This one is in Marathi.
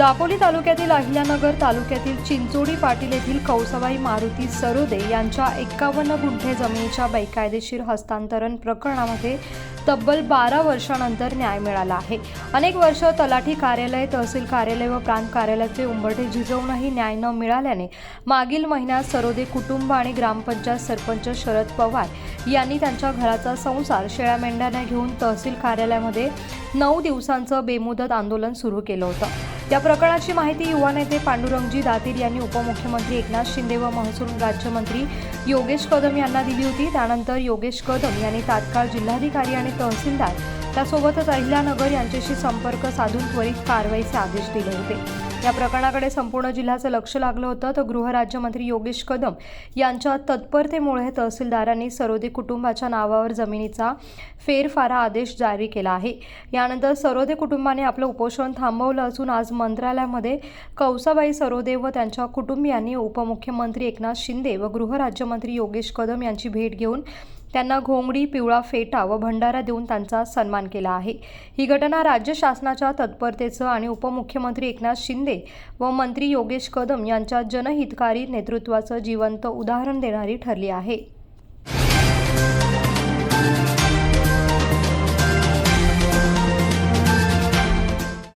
दापोली तालुक्यातील अहिल्यानगर तालुक्यातील चिंचोडी पाटील येथील कौसबाई मारुती सरोदे यांच्या एक्कावन्न गुंठे जमिनीच्या बेकायदेशीर हस्तांतरण प्रकरणामध्ये तब्बल बारा वर्षानंतर न्याय मिळाला आहे. अनेक वर्ष तलाठी कार्यालय तहसील कार्यालय व प्रांत कार्यालयाचे उंबरठे झिजवूनही न्याय न मिळाल्याने मागील महिन्यात सरोदे कुटुंब आणि ग्रामपंचायत सरपंच शरद पवार यांनी त्यांच्या घराचा संसार शेळ्या मेंढ्यांना घेऊन तहसील कार्यालयामध्ये नऊ दिवसांचं बेमुदत आंदोलन सुरू केलं होतं. या प्रकरणाची माहिती युवा नेते पांडुरंगजी दातीर यांनी उपमुख्यमंत्री एकनाथ शिंदे व महसूल राज्यमंत्री योगेश कदम यांना दिली होती. त्यानंतर योगेश कदम यांनी तात्काळ जिल्हाधिकारी आणि तहसीलदार त्यासोबतच अहिल्यानगर यांच्याशी संपर्क साधून त्वरित कारवाईचे आदेश दिले होते. या प्रकरणाकडे संपूर्ण जिल्ह्याचं लक्ष लागलं होतं. तर गृहराज्यमंत्री योगेश कदम यांच्या तत्परतेमुळे तहसीलदारांनी सरोदे कुटुंबाच्या नावावर जमिनीचा फेरफारा आदेश जारी केला आहे. यानंतर सरोदे कुटुंबाने आपलं उपोषण थांबवलं असून आज मंत्रालयामध्ये कौसाबाई सरोदे व त्यांच्या कुटुंबियांनी उपमुख्यमंत्री एकनाथ शिंदे व गृहराज्यमंत्री योगेश कदम यांची भेट घेऊन त्यांना घोंगडी पिवळा फेटा व भंडारा देऊन त्यांचा सन्मान केला आहे. ही घटना राज्य शासनाच्या तत्परतेचं आणि उपमुख्यमंत्री एकनाथ शिंदे व मंत्री योगेश कदम यांच्या जनहितकारी नेतृत्वाचं जिवंत उदाहरण देणारी ठरली आहे.